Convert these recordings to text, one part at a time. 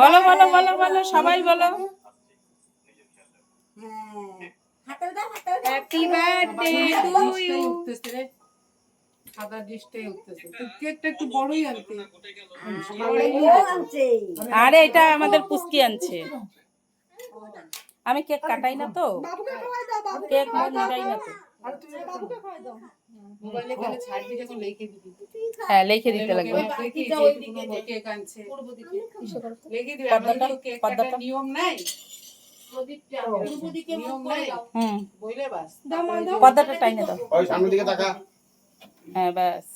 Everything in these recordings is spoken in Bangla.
বলো বলো বলো বলো সবাই বলো। হ্যাপি বার্থডে টু ইউ সাদা ডিশটাই উঠতেছে। কেকটা একটু বড়ই আনতে। আরে এটা আমাদের পুস্কি আনছে। আমি কেক কাটাই না তো। কেক মোটাই না তো। হ্যাঁ লিখে দিতে লাগবে। নিয়ম নাই। পর্দাটা টাইনে দাও। সামনের দিকে তাকা। হ্যাঁ ব্যাস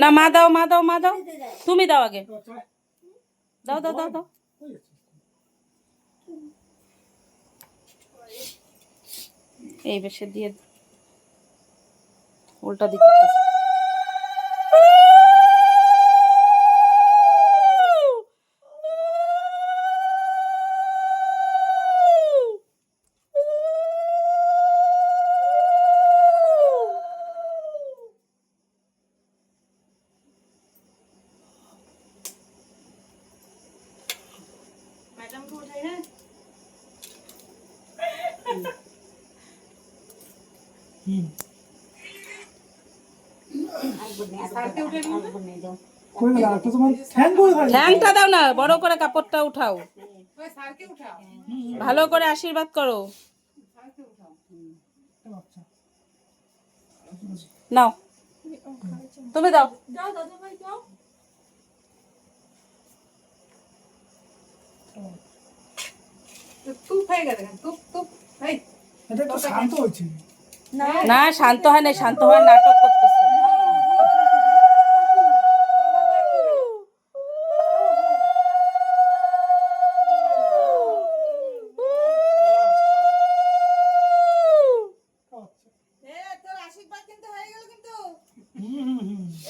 না মা দাও মা দাও মা দাও। তুমি দাও আগে। দাও দাও দাও দাও। এই বেশে দিয়ে উল্টা দিকে উঠে নিয়ে করে গেল একটা তোমার ফ্যান করে গেল ঠ্যাংটা দাও না বড় করে কাপড়টা উঠাও। ওই সারকে উঠাও ভালো করে আশীর্বাদ করো। নাও। তুমি দাও। তুপ হয়ে গেছে তুপ তুপ। এটা শান্ত হয়েছে। না শান্ত হয় না শান্ত হয় নাটক করতেছে।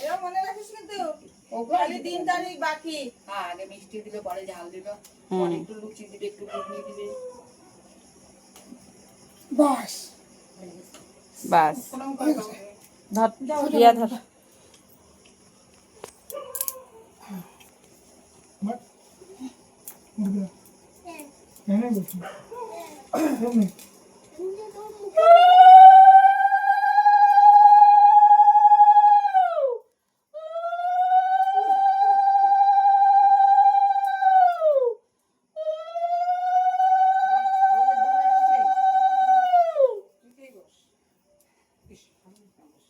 হয়ে মনে দিন তারিখ বাকি। হ্যাঁ আগে মিষ্টি দিলে পরে ঝাল দিবে। পরে একটু লুচি দিবে একটু ঘুগনি দিবে বাস। বাস। ধর রিয়া ধর। হ্যাঁ হ্যাঁ বলছি এমনি নিচেই বস। ইস, আমি বস।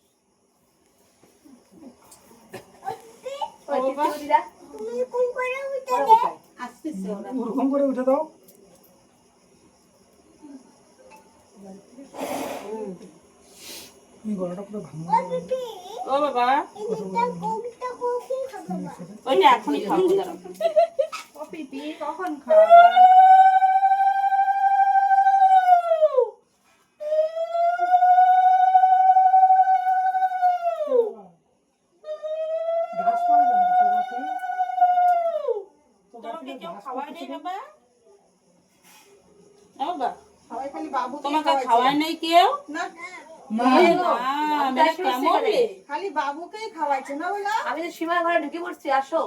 ওরকম করে উঠে দাও এই গলাটা পুরো ভাঙা ও বাবা এখনই খাব দাঁড়াও কখন খাওয়া? তোমাকে খাওয়ায় নাই কেউ? না? খালি বাবুকেই খাওয়াইছে না বলা? আমি তো সীমার ঘরে ঢুকে পড়ছি আসো।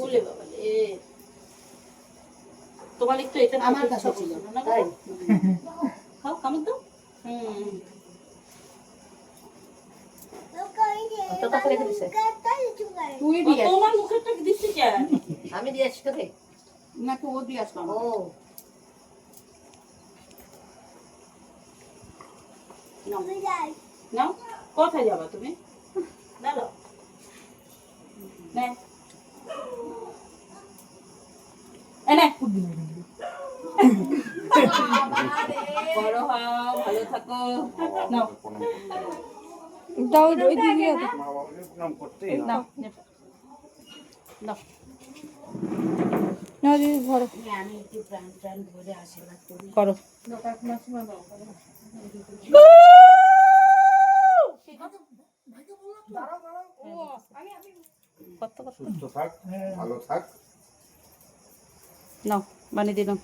ওলে বাবা রে। তোমার একটু এটা আমার কাছে ছিল না তাই? খাও কামড় দাও। হুম। তুই ও, দিয়ে তোমার মুখেরটা দিচ্ছি কেন আমি দিয়ে আসছি তোকে। নাকি ও দিয়ে আসলাম ও। নাও। কোথায় যাবা তুমি? দাঁড়াও। এনে বড় হও ভালো থাকো। নাও। দাও ওই। নাও নাও না দিদি ধরো আমি একটু প্রাণ প্রাণ ধরে আশীর্বাদ করি করো। কত কত ভালো থাক। নাও বানিয়ে দিলাম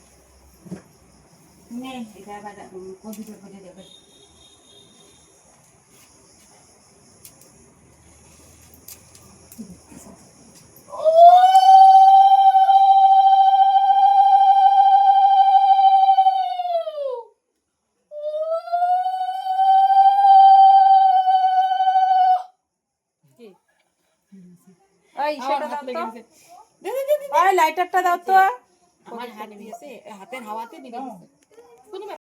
এই সেটা দাও তো ওই লাইটারটা দাও তো আমার হাত দিয়েছে হাতের হাওয়াতে নিভে গেছে